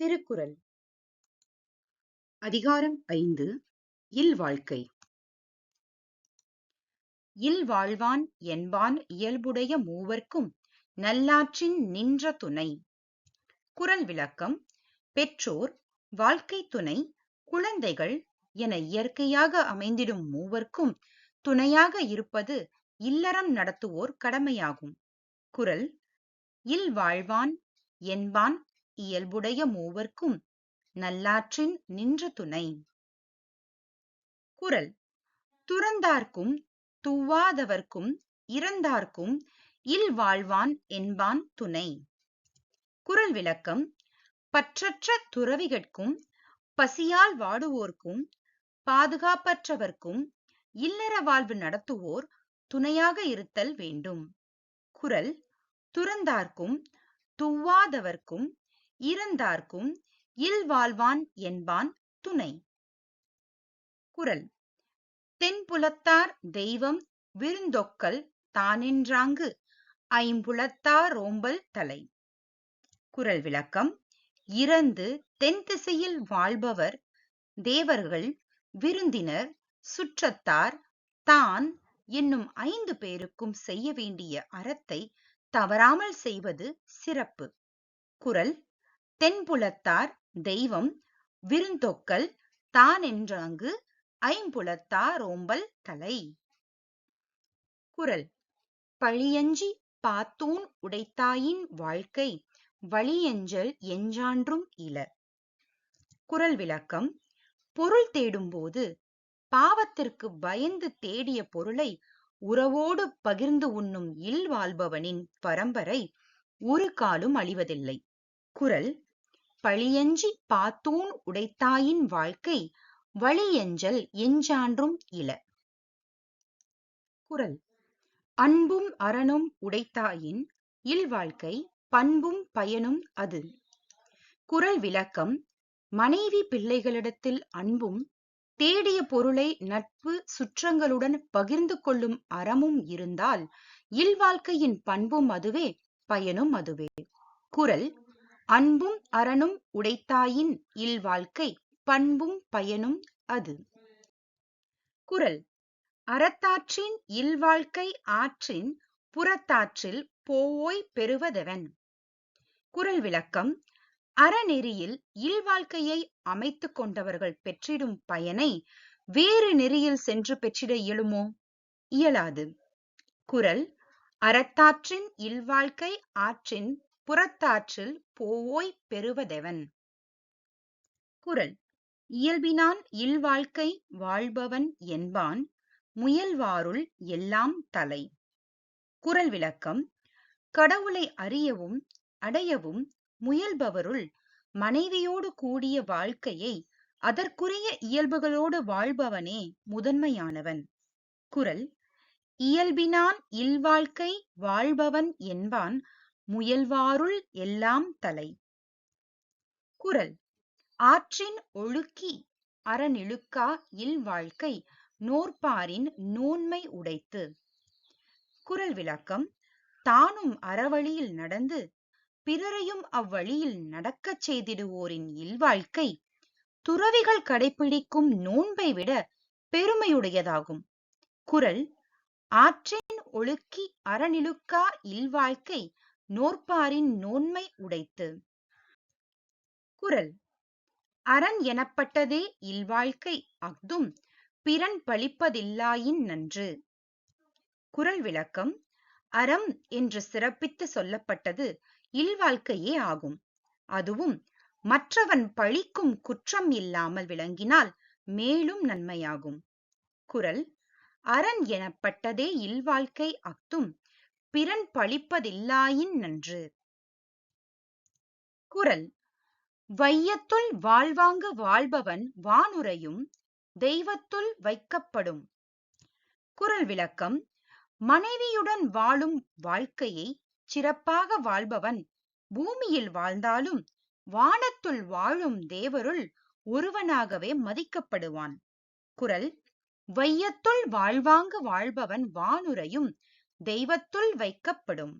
திருக்குறள். அதிகாரம் ஐந்து. இல்வாழ்க்கை இல்வாழ்வான் என்பான் இயல்புடைய மூவர்க்கும் நல்லாற்றின் நின்ற துணை. குரல் விளக்கம். பெற்றோர் வாழ்க்கை துணை குழந்தைகள் என இயற்கையாக அமைந்திடும் மூவர்க்கும் துணையாக இருப்பது இல்லறம் நடத்துவோர் கடமையாகும். குரல் இல்வாழ்வான் என்பான் இயல்புடைய மூவர்க்கும் நல்லாற்றின் நின்ற துணை. குரல். துறந்தார்க்கும் துவாதவர்க்கும் இறந்தார்க்கும் இல் வாழ்வான் என்பான் துணை. குரல் விளக்கம். பற்றற்ற துறவிகட்கும் பசியால் வாடுவோர்க்கும் பாதுகாப்பற்றவர்க்கும் இல்லற வாழ்வு நடத்துவோர் துணையாக இருத்தல் வேண்டும். குரல். துறந்தார்க்கும் துவாதவர்க்கும் இறந்தார்க்கும் இல்வாழ்வான் என்பான் துணை. குரல். தென்புலத்தார் தெய்வம் விருந்தொக்கல் தானென்றாங்கு ஐம்புலத்தார் ரோம்பல் தலை. குரல் விளக்கம். இறந்து தென் திசையில் வாழ்பவர் தேவர்கள் விருந்தினர் சுற்றத்தார் தான் என்னும் ஐந்து பேருக்கும் செய்ய வேண்டிய அறத்தை தவறாமல் செய்வது சிறப்பு. குரல். தென்புலத்தார் தெய்வம் விருந்தொக்கல் தான் என்றாங்கு ஐம்புலத்தார் ஓம்பல் தலை. குறள் பழியஞ்சி பாத்தூன் உடைத்தாயின் வாழ்க்கை வழியஞ்சல் எஞ்சான்றும் இல. குறள் விளக்கம் பொருள் தேடும்போது பாவத்திற்கு பயந்து தேடிய பொருளை உறவோடு பகிர்ந்து உண்ணும் இல் வாழ்பவனின் பரம்பரை ஒரு காலும் அழிவதில்லை. குறள் பழியஞ்சி பாத்தூன் உடைத்தாயின் வாழ்க்கை வழியஞ்சல் எஞ்சான்றும் இல. குறள் அன்பும் அறனும் உடைத்தாயின் இல்வாழ்க்கை பண்பும் பயனும் அது. குறள் விளக்கம். மனைவி பிள்ளைகளிடத்தில் அன்பும் தேடிய பொருளை நட்பு சுற்றங்களுடன் பகிர்ந்து கொள்ளும் அறமும் இருந்தால் இல்வாழ்க்கையின் பண்பும் அதுவே பயனும் அதுவே. குறள் அன்பும் அறனும் உடைத்தாயின் இல்வாழ்க்கை பண்பும் பயனும் அது. குரல். அறத்தாற்றின் இல்வாழ்க்கை ஆற்றின் புறத்தாற்றில் போவோய் பெறுவதவன்? குறள் விளக்கம். அறநெறியில் இல்வாழ்க்கையை அமைத்துக் கொண்டவர்கள் பெற்றிடும் பயனை வேறு நெறியில் சென்று பெற்றிட இயலுமோ? இயலாது. குறள் அறத்தாற்றின் இல்வாழ்க்கை ஆற்றின் புறத்தாற்றில் போவோய் பெறுவதெவன்? குறள் இயல்பினான் இல்வாழ்க்கை வாழ்பவன் என்பான் முயல்வாருள் எல்லாம் தலை. குறள் விளக்கம். கடவுளை அறியவும் அடையவும் முயல்பவருள் மனைவியோடு கூடிய வாழ்க்கையை அதற்குரிய இயல்புகளோடு வாழ்பவனே முதன்மையானவன். குறள் இயல்பினான் இல்வாழ்க்கை வாழ்பவன் என்பான் முயல்வாருள் எல்லாம் தலை. குரல். ஆற்றின் ஒழுக்கி அறநிழுக்கா இல்வாழ்க்கை நோற்பாரின் நோன்மை உடைத்து. குறள் விளக்கம். தானும் அறவழியில் நடந்து பிறரையும் அவ்வழியில் நடக்கச் செய்திடுவோரின் இல்வாழ்க்கை துறவிகள் கடைபிடிக்கும் நோன்பை விட பெருமையுடையதாகும். குறள் ஆற்றின் ஒழுக்கி அறநிழுக்கா இல்வாழ்க்கை நோற்பாரின் நோன்மை உடைத்து. குறள் அரண் எனப்பட்டதே இல்வாழ்க்கை அஃதும் பிறன் பழிப்பதில்லாயின் நன்று. குறள் விளக்கம். அறம் என்று சிறப்பித்து சொல்லப்பட்டது இல்வாழ்க்கையே ஆகும். அதுவும் மற்றவன் பழிக்கும் குற்றம் இல்லாமல் விளங்கினால் மேலும் நன்மையாகும். குறள் அரண் எனப்பட்டதே இல்வாழ்க்கை அஃதும் பிறன் பழிப்பதில்லாயின் நன்று. குரல். வையத்துள் வாழ்வாங்கு வாழ்பவன் வானுரையும் தெய்வத்துள் வைக்கப்படும். குரல் விளக்கம். மனைவியுடன் வாழும் வாழ்க்கையை சிறப்பாக வாழ்பவன் பூமியில் வாழ்ந்தாலும் வானத்துள் வாழும் தேவருள் ஒருவனாகவே மதிக்கப்படுவான். குரல். வையத்துள் வாழ்வாங்கு வாழ்பவன் வானுரையும் தெய்வத்துள் வைக்கப்படும்.